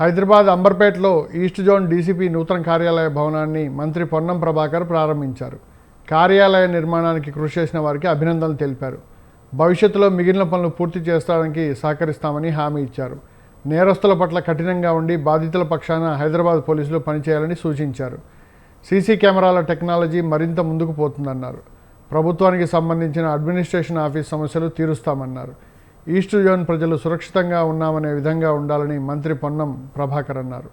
హైదరాబాద్ అంబర్పేటలో east zone DCP నూతన కార్యాలయ భవనాన్ని మంత్రి పొన్నం ప్రభాకర్ ప్రారంభించారు. కార్యాలయ నిర్మాణానికి కృషి చేసిన వారికి అభినందనలు తెలిపారు. భవిష్యత్తులో మిగిలిన పనులు పూర్తి చేస్తానికి సహకరిస్తామని హామీ ఇచ్చారు. నేరస్తుల పట్ల కఠినంగా ఉండి బాధితుల పక్షాన హైదరాబాద్ పోలీసులు పనిచేయాలని సూచించారు. సీసీ కెమెరాల టెక్నాలజీ మరింత ముందుకు పోతుందన్నారు. ప్రభుత్వానికి సంబంధించిన అడ్మినిస్ట్రేషన్ ఆఫీస్ సమస్యలు తీరుస్తామన్నారు. ఈస్ట్ జోన్ ప్రజలు సురక్షితంగా ఉన్నామనే విధంగా ఉండాలని మంత్రి పొన్నం ప్రభాకర్ అన్నారు.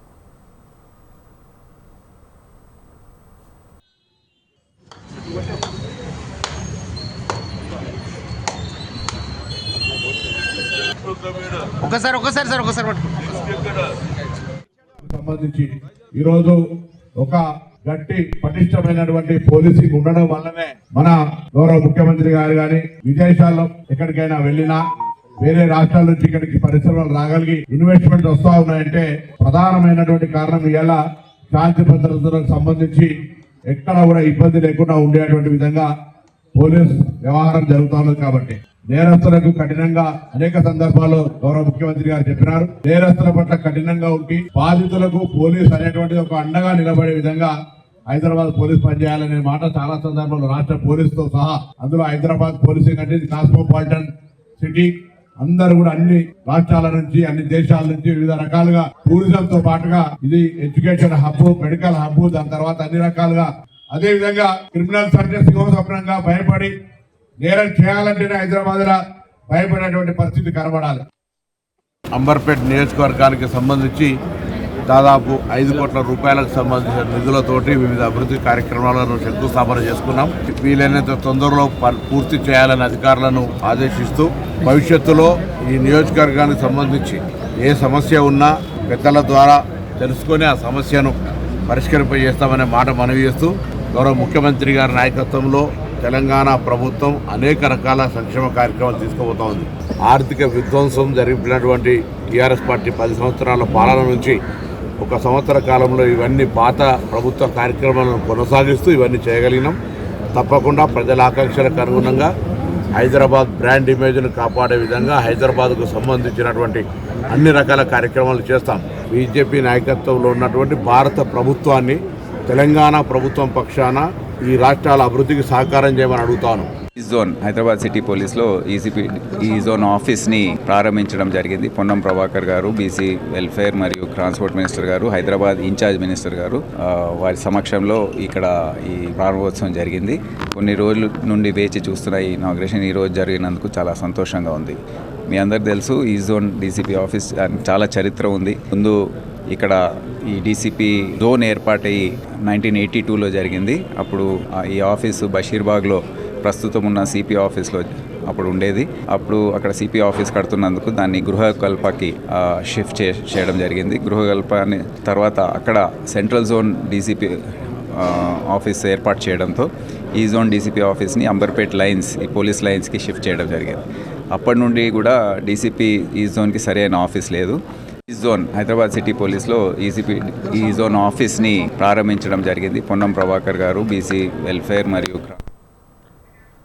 ఒకసారి ఒకసారి సార్ ఒకసారి పట్టుకో. సంబంధించి ఈరోజు ఒక గట్టి పటిష్టమైనటువంటి పోలీసింగ్ ఉండడం వల్లనే మన గౌరవ ముఖ్యమంత్రి గారు గాని విదేశాల్లో ఎక్కడికైనా వెళ్ళినా వేరే రాష్ట్రాల నుంచి ఇక్కడికి పరిశ్రమలు రాగలిగి ఇన్వెస్ట్మెంట్ వస్తా ఉన్నాయంటే ప్రధానమైనటువంటి కారణం ఇలా శాంతి భద్రతలకు సంబంధించి ఎక్కడ కూడా ఇబ్బంది లేకుండా ఉండేటువంటి విధంగా పోలీస్ వ్యవహారం జరుగుతా ఉన్నది కాబట్టి నేరస్తులకు కఠినంగా అనేక సందర్భాల్లో గౌరవ ముఖ్యమంత్రి గారు చెప్పినారు. నేరస్తుల పట్ల కఠినంగా ఉండి బాధితులకు పోలీస్ అనేటువంటిది ఒక అండగా నిలబడే విధంగా హైదరాబాద్ పోలీస్ పనిచేయాలనే మాట చాలా సందర్భాల్లో రాష్ట్ర పోలీసుతో సహా అందులో హైదరాబాద్ పోలీసింగ్ అంటే కాస్మోపాలిటన్ సిటీ అందరూ కూడా అన్ని రాష్ట్రాల నుంచి అన్ని దేశాల నుంచి వివిధ రకాలుగా టూరిజం తో పాటుగా ఇది ఎడ్యుకేషన్ హబ్ మెడికల్ హబ్ దాని తర్వాత అన్ని రకాలుగా. అదే విధంగా క్రిమినల్ సర్జెస్ సింహస్వప్నంగా భయపడి నేరం చేయాలంటేనే హైదరాబాద్లో భయపడేటువంటి పరిస్థితి కనబడాలి. అంబర్పేట్ నియోజకవర్గానికి సంబంధించి దాదాపు ఐదు కోట్ల రూపాయలకు సంబంధించిన నిధులతోటి వివిధ అభివృద్ధి కార్యక్రమాలను శంకుస్థాపన చేసుకున్నాం. వీలైనంత తొందరలో ప- పూర్తి చేయాలని అధికారులను ఆదేశిస్తూ భవిష్యత్తులో ఈ నియోజకవర్గానికి సంబంధించి ఏ సమస్య ఉన్నా పెద్దల ద్వారా తెలుసుకొని ఆ సమస్యను పరిష్కరింపజేస్తామనే మాట మనవి చేస్తూ గౌరవ ముఖ్యమంత్రి గారి నాయకత్వంలో తెలంగాణ ప్రభుత్వం అనేక రకాల సంక్షేమ కార్యక్రమాలు తీసుకుపోతా ఉంది. ఆర్థిక విధ్వంసం జరిపినటువంటి టీఆర్ఎస్ పార్టీ పది సంవత్సరాల పాలన నుంచి ఒక సంవత్సర కాలంలో ఇవన్నీ పాత ప్రభుత్వ కార్యక్రమాలను కొనసాగిస్తూ ఇవన్నీ చేయగలిగినాం. తప్పకుండా ప్రజల ఆకాంక్షలకు అనుగుణంగా హైదరాబాద్ బ్రాండ్ ఇమేజ్ను కాపాడే విధంగా హైదరాబాద్కు సంబంధించినటువంటి అన్ని రకాల కార్యక్రమాలు చేస్తాం. బీజేపీ నాయకత్వంలో ఉన్నటువంటి భారత ప్రభుత్వాన్ని తెలంగాణ ప్రభుత్వం పక్షాన ఈ రాష్ట్రాల అభివృద్ధికి సహకారం చేయమని అడుగుతాను. ఈ జోన్ హైదరాబాద్ సిటీ పోలీస్లో ఈసీపీ ఈ జోన్ ఆఫీస్ని ప్రారంభించడం జరిగింది. పొన్నం ప్రభాకర్ గారు బీసీ వెల్ఫేర్ మరియు transport minister garu Hyderabad incharge minister గారు వారి సమక్షంలో ఇక్కడ ఈ ప్రారంభోత్సవం జరిగింది. కొన్ని రోజుల నుండి వేచి చూస్తున్న ఈ ఇనాగ్రేషన్ ఈ రోజు జరిగినందుకు చాలా సంతోషంగా ఉంది. మీ అందరికి తెలుసు ఈ జోన్ డీసీపీ ఆఫీస్ చాలా చరిత్ర ఉంది. ముందు ఇక్కడ ఈ డీసీపీ జోన్ ఏర్పాటై నైన్టీన్ ఎయిటీ టూలో జరిగింది. అప్పుడు ఈ ఆఫీసు బషీర్బాగ్లో ప్రస్తుతం ఉన్న సిపి ఆఫీస్లో అప్పుడు ఉండేది. అప్పుడు అక్కడ సిపి ఆఫీస్ కడుతున్నందుకు దాన్ని గృహకల్పకి షిఫ్ట్ చే చేయడం జరిగింది. గృహకల్పాన్ని తర్వాత అక్కడ సెంట్రల్ జోన్ డీసీపీ ఆఫీస్ ఏర్పాటు చేయడంతో ఈ జోన్ డీసీపీ ఆఫీస్ని అంబర్పేట్ లైన్స్ ఈ పోలీస్ లైన్స్కి షిఫ్ట్ చేయడం జరిగింది. అప్పటి నుండి కూడా డీసీపీ ఈ జోన్కి సరైన ఆఫీస్ లేదు. ఈ జోన్ హైదరాబాద్ సిటీ పోలీస్లో ఈసీపీ ఈ జోన్ ఆఫీస్ని ప్రారంభించడం జరిగింది. పొన్నం ప్రభాకర్ గారు బీసీ వెల్ఫేర్ మరియు